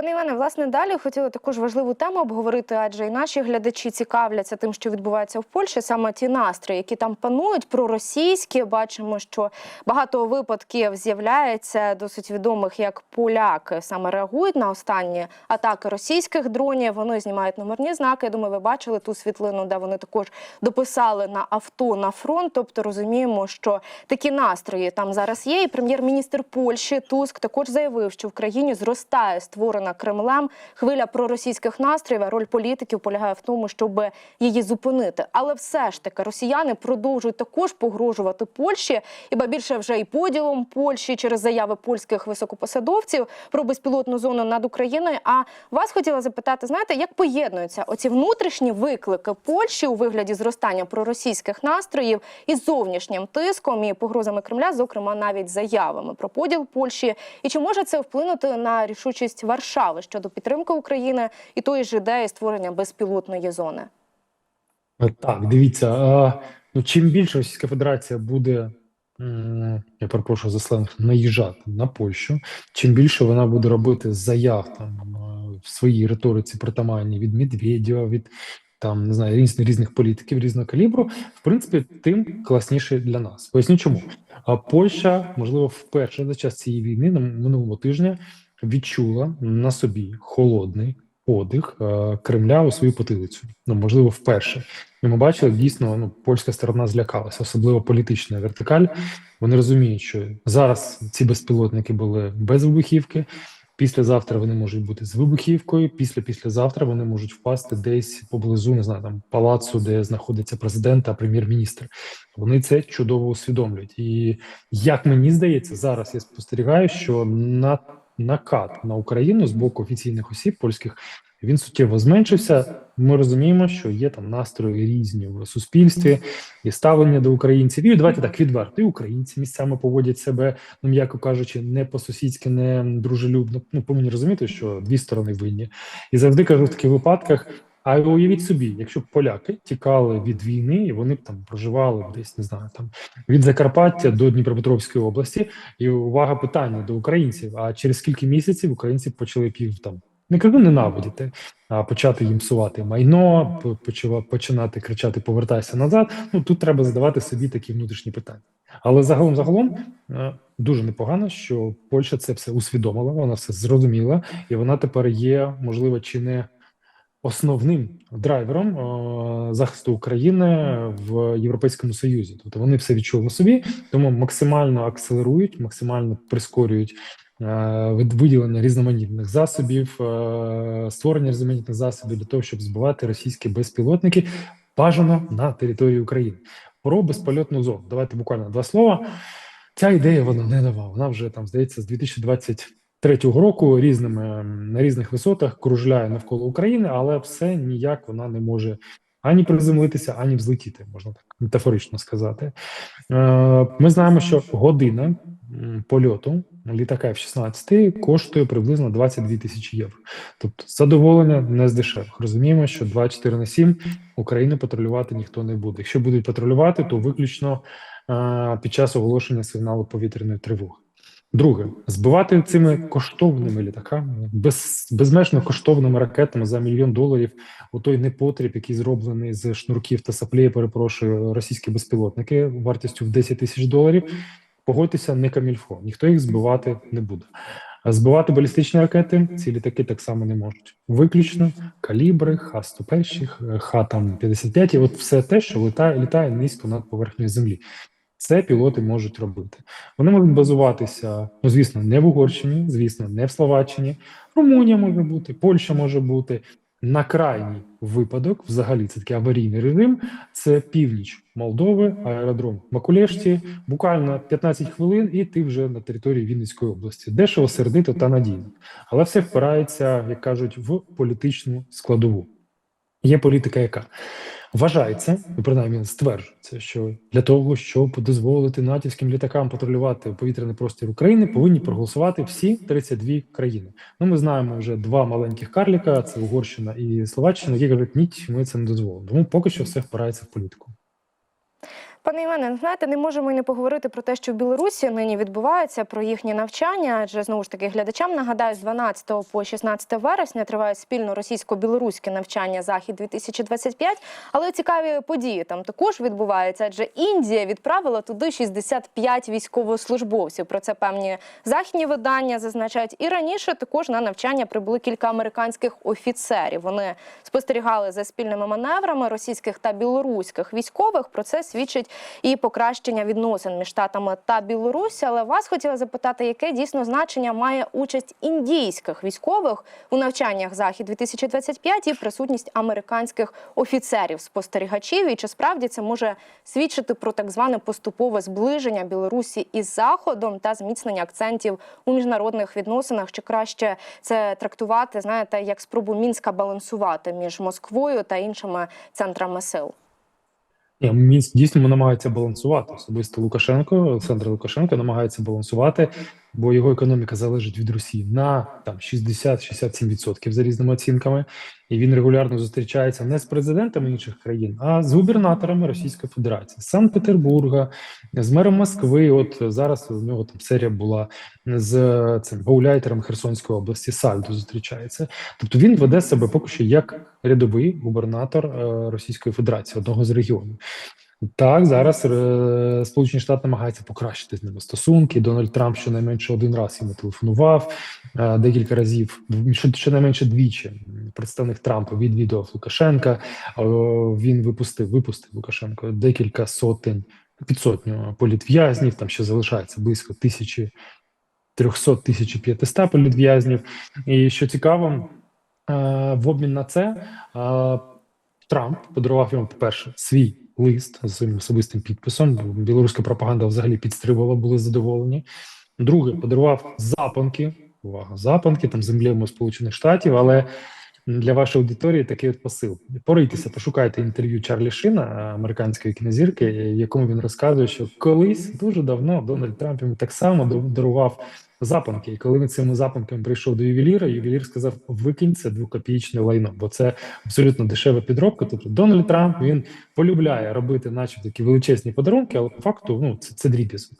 Пане Іване, власне, далі хотіли також важливу тему обговорити, адже і наші глядачі цікавляться тим, що відбувається в Польщі, саме ті настрої, які там панують, проросійські. Бачимо, що багато випадків з'являється досить відомих, як поляки саме реагують на останні атаки російських дронів. Вони знімають номерні знаки. Я думаю, ви бачили ту світлину, де вони також дописали на авто на фронт. Тобто розуміємо, що такі настрої там зараз є. І прем'єр-міністр Польщі Туск також заявив, що в країні зростає створена Кремлем хвиля проросійських настроїв. Роль політиків полягає в тому, щоб її зупинити. Але все ж таки росіяни продовжують також погрожувати Польщі, і ба більше вже і поділом Польщі через заяви польських високопосадовців про безпілотну зону над Україною. А вас хотіла запитати, знаєте, як поєднуються оці внутрішні виклики Польщі у вигляді зростання проросійських настроїв із зовнішнім тиском і погрозами Кремля, зокрема навіть заявами про поділ Польщі, і чи може це вплинути на рішучість Варшави щодо підтримки України і тої ж ідеї створення безпілотної зони? Так, дивіться, ну, чим більше Російська Федерація буде, я перепрошую за сленг, наїжджати на Польщу, чим більше вона буде робити заяв там е, в своїй риториці притаманні від Медведєва, від там не знаю різних різних політиків різного калібру, в принципі, тим класніше для нас. Поясню чому. А Польща, можливо, вперше за час цієї війни на минулого тижня відчула на собі холодний подих е, Кремля у свою потилицю. Ну можливо, вперше. І ми бачили дійсно, ну польська сторона злякалася, особливо політична вертикаль. Вони розуміють, що зараз ці безпілотники були без вибухівки. Післязавтра вони можуть бути з вибухівкою. Після післязавтра вони можуть впасти десь поблизу, не знаю, там палацу, де знаходиться президент та прем'єр-міністр. Вони це чудово усвідомлюють. І як мені здається, зараз я спостерігаю, що на накат на Україну з боку офіційних осіб польських він суттєво зменшився. Ми розуміємо, що є там настрої різні в суспільстві і ставлення до українців. І давайте так відверто. І українці місцями поводять себе, ну м'яко кажучи, не по-сусідськи, не дружелюбно. Ну повинні розуміти, що дві сторони винні, і завжди кажу в таких випадках. А уявіть собі, якщо б поляки тікали від війни, і вони б там проживали десь, не знаю, там від Закарпаття до Дніпропетровської області, і увага питання до українців. А через скільки місяців українці почали пів там не кажу ненавидіти, а почати їм псувати майно, по- починати кричати Повертайся назад. Ну тут треба задавати собі такі внутрішні питання. Але загалом, загалом е, дуже непогано, що Польща це все усвідомила, вона все зрозуміла, і вона тепер є, можливо, чи не основним драйвером е, захисту України в Європейському Союзі. Тобто вони все відчули на собі, тому максимально акселерують, максимально прискорюють е, виділення різноманітних засобів, е, створення різноманітних засобів для того, щоб збивати російські безпілотники, бажано на території України. Про безпольотну зону. Давайте буквально два слова. Ця ідея вона не нова. Вона вже там здається з 2023 року різними на різних висотах кружляє навколо України, але все ніяк вона не може ані приземлитися, ані взлетіти, можна так метафорично сказати. Е, Ми знаємо, що година польоту літака F-16 коштує приблизно 22 тисячі євро. Тобто задоволення не з дешевих. Розуміємо, що 24 на 7 Україну патрулювати ніхто не буде. Якщо будуть патрулювати, то виключно е, під час оголошення сигналу повітряної тривоги. Друге, збивати цими коштовними літаками, без, безмежно коштовними ракетами за мільйон доларів у той непотріб, який зроблений з шнурків та саплей, перепрошую, російські безпілотники вартістю в 10 тисяч доларів. Погодьтеся, не камільфо, ніхто їх збивати не буде. Збивати балістичні ракети ці літаки так само не можуть. Виключно калібри, Х-101, Х-55, от все те, що літає, літає низько над поверхнею землі. Це пілоти можуть робити. Вони можуть базуватися, ну звісно, не в Угорщині, звісно, не в Словаччині. Румунія може бути, Польща може бути. На крайній випадок, взагалі, це такий аварійний режим. Це північ Молдови, аеродром Макулешті. Буквально 15 хвилин, і ти вже на території Вінницької області. Дешево, сердито та надійно. Але все впирається, як кажуть, в політичну складову. Є політика, яка вважається, і принаймні стверджується, що для того, щоб дозволити натівським літакам патрулювати повітряний простір України, повинні проголосувати всі 32 країни. Ну, ми знаємо вже два маленьких карліка: це Угорщина і Словаччина, які кажуть, ні, ми це не дозволимо. Тому поки що все впирається в політику. Пане Іване, знаєте, не можемо і не поговорити про те, що в Білорусі нині відбувається про їхнє навчання. Адже знову ж таки глядачам нагадаю, з 12 по 16 вересня триває спільно російсько-білоруське навчання Захід 2025 Але цікаві події там також відбуваються. Адже Індія відправила туди 65 військовослужбовців. Про це певні західні видання зазначають. І раніше також на навчання прибули кілька американських офіцерів. Вони спостерігали за спільними маневрами російських та білоруських військових. Про це свідчить і покращення відносин між штатами та Білорусі. Але вас хотіла запитати, яке дійсно значення має участь індійських військових у навчаннях захід 2025 і присутність американських офіцерів спостерігачів. І чи справді це може свідчити про так зване поступове зближення Білорусі із Заходом та зміцнення акцентів у міжнародних відносинах? Чи краще це трактувати, знаєте, як спробу мінська балансувати між Москвою та іншими центрами сил? Ні, Мінськ дійсно намагається балансувати. Особисто Лукашенко, Олександр Лукашенко намагається балансувати, бо його економіка залежить від Росії на там 60-67% за різними оцінками. І він регулярно зустрічається не з президентами інших країн, а з губернаторами Російської Федерації, з Санкт-Петербурга, з мером Москви. От зараз у нього там серія була з цим гауляйтером Херсонської області. Сальдо зустрічається. Тобто він веде себе поки що як рядовий губернатор е, Російської Федерації, одного з регіонів. Так, зараз е, Сполучені Штати намагаються покращити з ними стосунки. Дональд Трамп щонайменше один раз йому телефонував е, декілька разів, щонайменше двічі. Представник Трампа відвідував Лукашенка. Е, він випустив, випустив Лукашенко декілька сотень під сотню політв'язнів. Там ще залишається близько тисячі 300 1500 політв'язнів. І що цікаво, е, в обмін на це е, Трамп подарував йому, по-перше, свій лист з своїм особистим підписом. Білоруська пропаганда взагалі підстрибувала, були задоволені. Друге, подарував запанки. Увага, запанки там з емблемою Сполучених Штатів, але для вашої аудиторії такий от посил. Порийтеся, пошукайте інтерв'ю Чарлі Шина, американської кінозірки, якому він розказує, що колись дуже давно Дональд Трамп йому так само дарував запанки. І коли він цими запанками прийшов до ювеліра, ювелір сказав: викинь це двокопійчне лайно, бо це абсолютно дешева підробка. Тобто Дональд Трамп він полюбляє робити, наче такі величезні подарунки, але по факту ну це, це дріб'язок.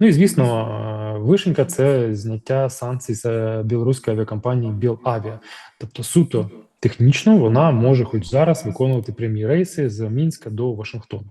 Ну і звісно, е, вишенька це зняття санкцій з білоруської авіакомпанії Біл-Авіа. Тобто, суто технічно вона може, хоч зараз, виконувати прямі рейси з Мінська до Вашингтону.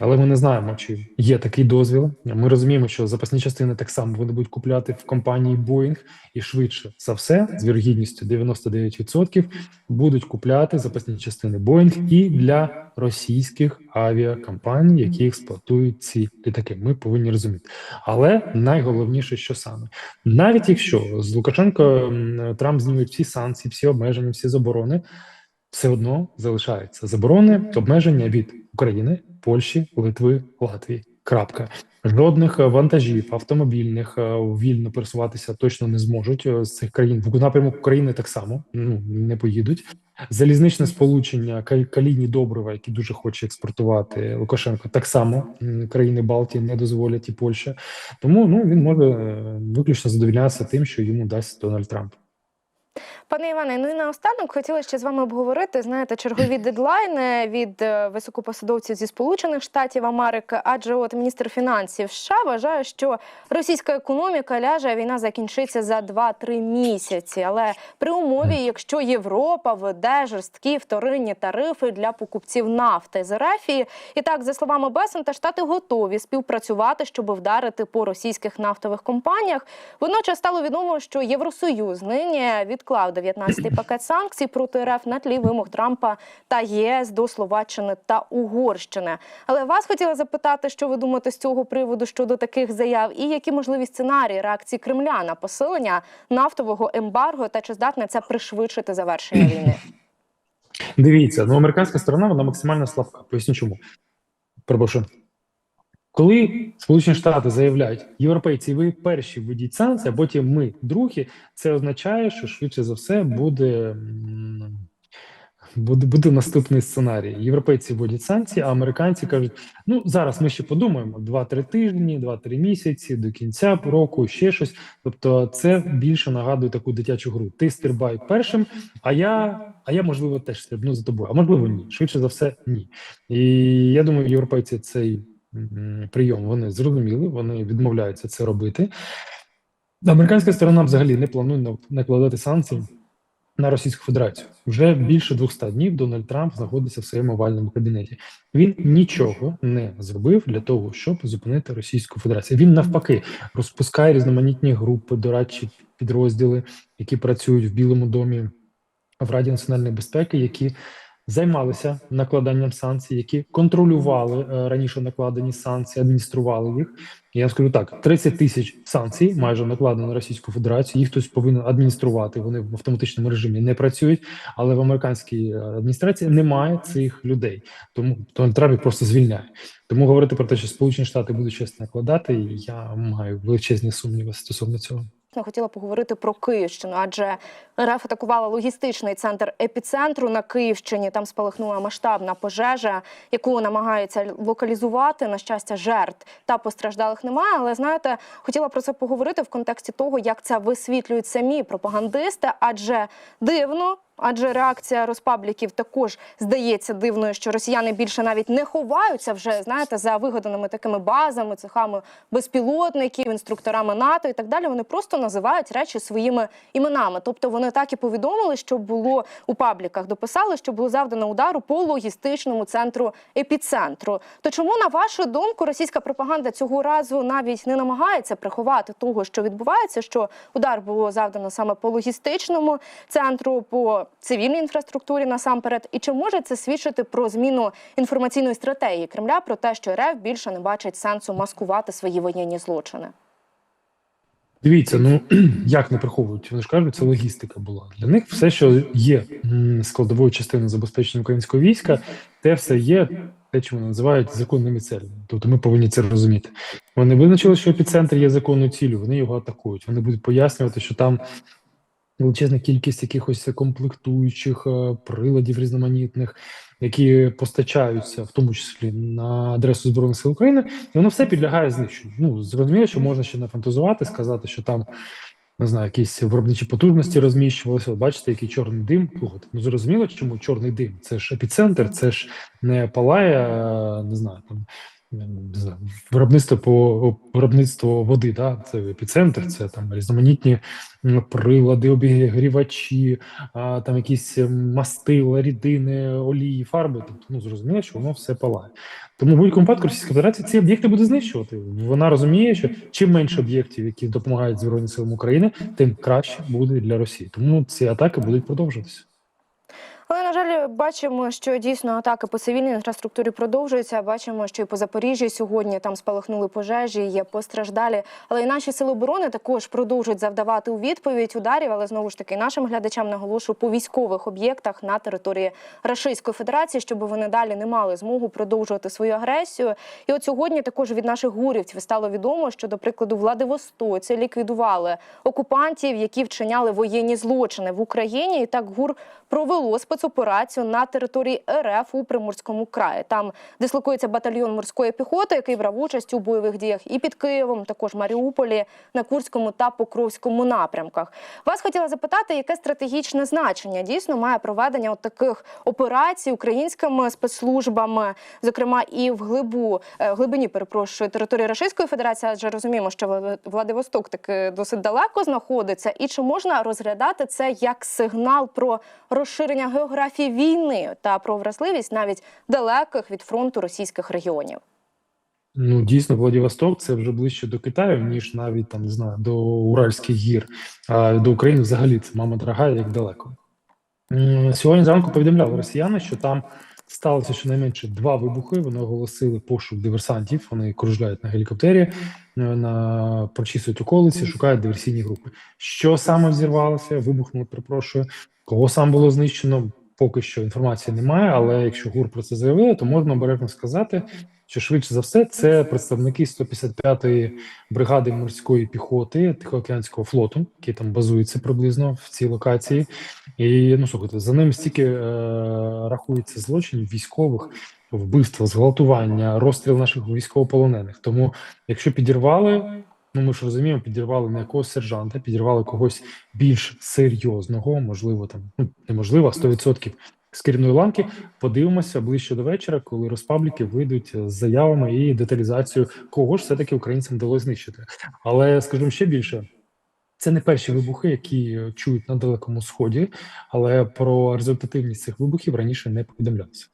Але ми не знаємо, чи є такий дозвіл. Ми розуміємо, що запасні частини так само вони будуть купляти в компанії Boeing, і швидше за все, з вірогідністю 99%, будуть купляти запасні частини Boeing і для російських авіакомпаній, які експлуатують ці літаки. Ми повинні розуміти. Але найголовніше, що саме, навіть якщо з Лукашенко Трамп зніме всі санкції, всі обмеження, всі заборони, все одно залишаються заборони, обмеження від України, Польщі, Литви, Латвії. Крапка. Жодних е, вантажів автомобільних е, вільно пересуватися точно не зможуть е, з цих країн. В напрямок України так само ну не поїдуть. Залізничне сполучення калійні добрива, які дуже хоче експортувати Лукашенко, так само країни Балтії не дозволять і Польща. Тому ну він може виключно задовольнятися тим, що йому дасть Дональд Трамп. Пане Іване, ну і наостанок хотіла ще з вами обговорити, знаєте, чергові дедлайни від е, високопосадовців зі Сполучених Штатів Америки, адже от міністр фінансів США вважає, що російська економіка ляже, а війна закінчиться за 2-3 місяці. Але при умові, якщо Європа веде жорсткі вторинні тарифи для покупців нафти з Ерефії, і так, за словами Бесента, штати готові співпрацювати, щоб вдарити по російських нафтових компаніях. Водночас стало відомо, що Євросоюз нині відклав 19-й пакет санкцій проти РФ на тлі вимог Трампа та ЄС до Словаччини та Угорщини. Але вас хотіла запитати, що ви думаєте з цього приводу щодо таких заяв, і які можливі сценарії реакції Кремля на посилення нафтового ембарго, та чи здатне це пришвидшити завершення війни? Дивіться, ну американська сторона вона максимально слабка. Поясню чому. Перепрошую. Коли Сполучені Штати заявляють, європейці, ви перші введіть санкції, а потім ми другі, це означає, що швидше за все буде, буде, буде наступний сценарій. Європейці вводять санкції, а американці кажуть: ну зараз ми ще подумаємо: 2-3 тижні, 2-3 місяці до кінця року, ще щось. Тобто, це більше нагадує таку дитячу гру. Ти стрибай першим, а я, а я можливо теж стрибну за тобою. А можливо, ні. Швидше за все, ні. І я думаю, європейці цей прийом вони зрозуміли, вони відмовляються це робити. Американська сторона взагалі не планує накладати санкції на Російську Федерацію. Вже більше 200 днів Дональд Трамп знаходиться в своєму овальному кабінеті. Він нічого не зробив для того, щоб зупинити Російську Федерацію. Він навпаки розпускає різноманітні групи, дорадчі підрозділи, які працюють в Білому домі в Раді національної безпеки, які займалися накладанням санкцій, які контролювали е, раніше накладені санкції, адміністрували їх. Я скажу так: 30 тисяч санкцій майже накладено на Російську Федерацію. Їх хтось повинен адмініструвати. Вони в автоматичному режимі не працюють. Але в американській е, адміністрації немає цих людей. Тому Дональд Трамп їх просто звільняє. Тому говорити про те, що Сполучені Штати будуть щось накладати, я маю величезні сумніви стосовно цього. Я хотіла поговорити про Київщину, адже РФ атакувала логістичний центр епіцентру на Київщині. Там спалахнула масштабна пожежа, яку намагаються локалізувати. На щастя, жертв та постраждалих немає. Але знаєте, хотіла про це поговорити в контексті того, як це висвітлюють самі пропагандисти, адже дивно. Адже реакція розпабліків також здається дивною, що росіяни більше навіть не ховаються вже знаєте за вигаданими такими базами, цехами безпілотників, інструкторами НАТО і так далі. Вони просто називають речі своїми іменами. Тобто вони так і повідомили, що було у пабліках. Дописали, що було завдано удару по логістичному центру епіцентру. То чому на вашу думку російська пропаганда цього разу навіть не намагається приховати того, що відбувається? Що удар було завдано саме по логістичному центру, по цивільній інфраструктурі насамперед, і чи може це свідчити про зміну інформаційної стратегії Кремля про те, що РФ більше не бачить сенсу маскувати свої воєнні злочини? Дивіться, ну як не приховують, вони ж кажуть, це логістика була. Для них все, що є складовою частиною забезпечення українського війська, те все є те, вони називають законними цілями. Тобто ми повинні це розуміти. Вони визначили, що епіцентр є законною ціллю, вони його атакують. Вони будуть пояснювати, що там величезна кількість якихось комплектуючих е, приладів різноманітних, які постачаються, в тому числі на адресу збройних сил України, і воно все підлягає знищенню. Ну зрозуміло, що можна ще нафантазувати, сказати, що там. Не знаю, якісь виробничі потужності розміщувалися. Бачите, який чорний дим. Ну зрозуміло, чому чорний дим? Це ж епіцентр, це ж не палає, е, не знаю, там не знаю, виробництво по виробництво води. Да? Це епіцентр, це там різноманітні прилади, обігрівачі, а, там якісь ем, мастила, рідини, олії, фарби. Тобто, ну зрозуміло, що воно все палає. Тому в будь-якому випадку Російська Федерація ці об'єкти буде знищувати. Вона розуміє, що чим менше об'єктів, які допомагають Збройним силам України, тим краще буде для Росії. Тому ці атаки будуть продовжуватися. На жаль, бачимо, що дійсно атаки по цивільній інфраструктурі продовжуються. Бачимо, що і по Запоріжжі сьогодні там спалахнули пожежі, є постраждалі. Але і наші сили оборони також продовжують завдавати у відповідь ударів. Але знову ж таки нашим глядачам наголошую по військових об'єктах на території Російської Федерації, щоб вони далі не мали змогу продовжувати свою агресію. І от сьогодні також від наших гурівців стало відомо, що, до прикладу, Владивостоці ліквідували окупантів, які вчиняли воєнні злочини в Україні. І так ГУР провело спецоперацію на території РФ у Приморському краї. Там дислокується батальйон морської піхоти, який брав участь у бойових діях і під Києвом, також Маріуполі, на Курському та Покровському напрямках. Вас хотіла запитати, яке стратегічне значення дійсно має проведення от таких операцій українськими спецслужбами, зокрема і в глибу е, глибині, перепрошую, території Російської Федерації, адже розуміємо, що Вла- Владивосток таки досить далеко знаходиться, і чи можна розглядати це як сигнал про розширення географії війни та про вразливість навіть далеких від фронту російських регіонів? Ну, дійсно, Владивосток це вже ближче до Китаю, ніж навіть там не знаю до Уральських гір. А до України взагалі це мама дорога, як далеко. Сьогодні зранку повідомляли росіяни, що там сталося щонайменше два вибухи. Вони оголосили пошук диверсантів. Вони кружляють на гелікоптері, е, на прочісують околиці, шукають диверсійні групи. Що саме взірвалося? Вибухнуло, перепрошую. Кого сам було знищено? Поки що інформації немає, але якщо ГУР про це заявили, то можна обережно сказати, що швидше за все це представники 155-ї бригади морської піхоти Тихоокеанського флоту, який там базується приблизно в цій локації. І ну слухайте, за ним стільки е, рахується злочинів військових, вбивства, зґвалтування, розстріл наших військовополонених. Тому, якщо підірвали, ну ми ж розуміємо, підірвали не якогось сержанта, підірвали когось більш серйозного, можливо, там ну неможливо, а 100% з керівної ланки. Подивимося ближче до вечора, коли розпабліки вийдуть з заявами і деталізацією, кого ж все-таки українцям вдалося знищити. Але скажімо ще більше. Це не перші вибухи, які чують на далекому сході, але про результативність цих вибухів раніше не повідомлялося.